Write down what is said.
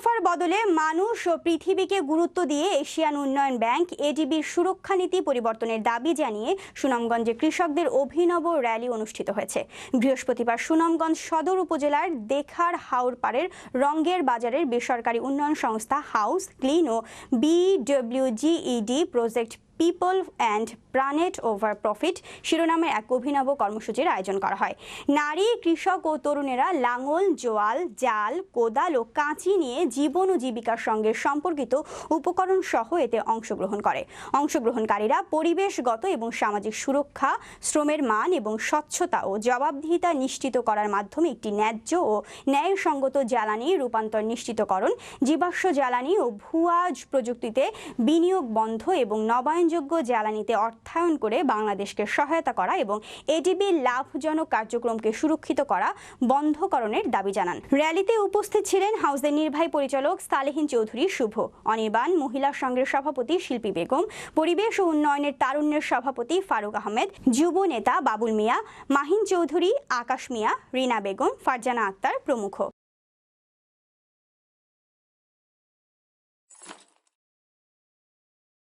মুনাফার বদলে মানুষ ও পৃথিবীকে গুরুত্ব দিয়ে এশিয়ান উন্নয়ন ব্যাংক এডিবির সুরক্ষা নীতি পরিবর্তনের দাবি জানিয়ে সুনামগঞ্জে কৃষকদের অভিনব র্যালি অনুষ্ঠিত হয়েছে। বৃহস্পতিবার সুনামগঞ্জ সদর উপজেলার দেখার হাওরপাড়ের রঙ্গের বাজারের বেসরকারি উন্নয়ন সংস্থা house clean O BWGED project people and planet over profit শিরোনামের এক অভিনব কর্মসূচির আয়োজন করা হয়। নারী, কৃষক ও তরুণেরা লাঙল, জোয়াল, জাল, কোদাল ও কাঁচি নিয়ে জীবন ও জীবিকার সঙ্গে সম্পর্কিত উপকরণ সহ এতে অংশগ্রহণ করে। অংশগ্রহণকারীরা পরিবেশগত এবং সামাজিক সুরক্ষা, শ্রমের মান এবং স্বচ্ছতা ও জবাবদিহিতা নিশ্চিত করার মাধ্যমে একটি ন্যায্য ও ন্যায়সঙ্গত জ্বালানি রূপান্তর নিশ্চিতকরণ, জীবাশ্ম জ্বালানি ও ভুয়া প্রযুক্তিতে বিনিয়োগ বন্ধ এবং নবায়নযোগ্য জ্বালানিতে অর্থায়ন করে বাংলাদেশকে সহায়তা করা এবং এডিবির লাভজনক কার্যক্রমকে সুরক্ষিত করা বন্ধকরণের দাবি জানান। র্যালিতে উপস্থিত ছিলেন হাউসের নির্বাহী পরিচালক সালেহিন চৌধুরী শুভ, অনির্বাণ মহিলা সংঘের সভাপতি শিল্পী বেগম, পরিবেশ ও উন্নয়নের তারুণ্যের সভাপতি ফারুক আহমেদ, যুব নেতা বাবুল মিয়া, মাহিন চৌধুরী, আকাশ মিয়া, রিনা বেগম, ফারজানা আক্তার প্রমুখ।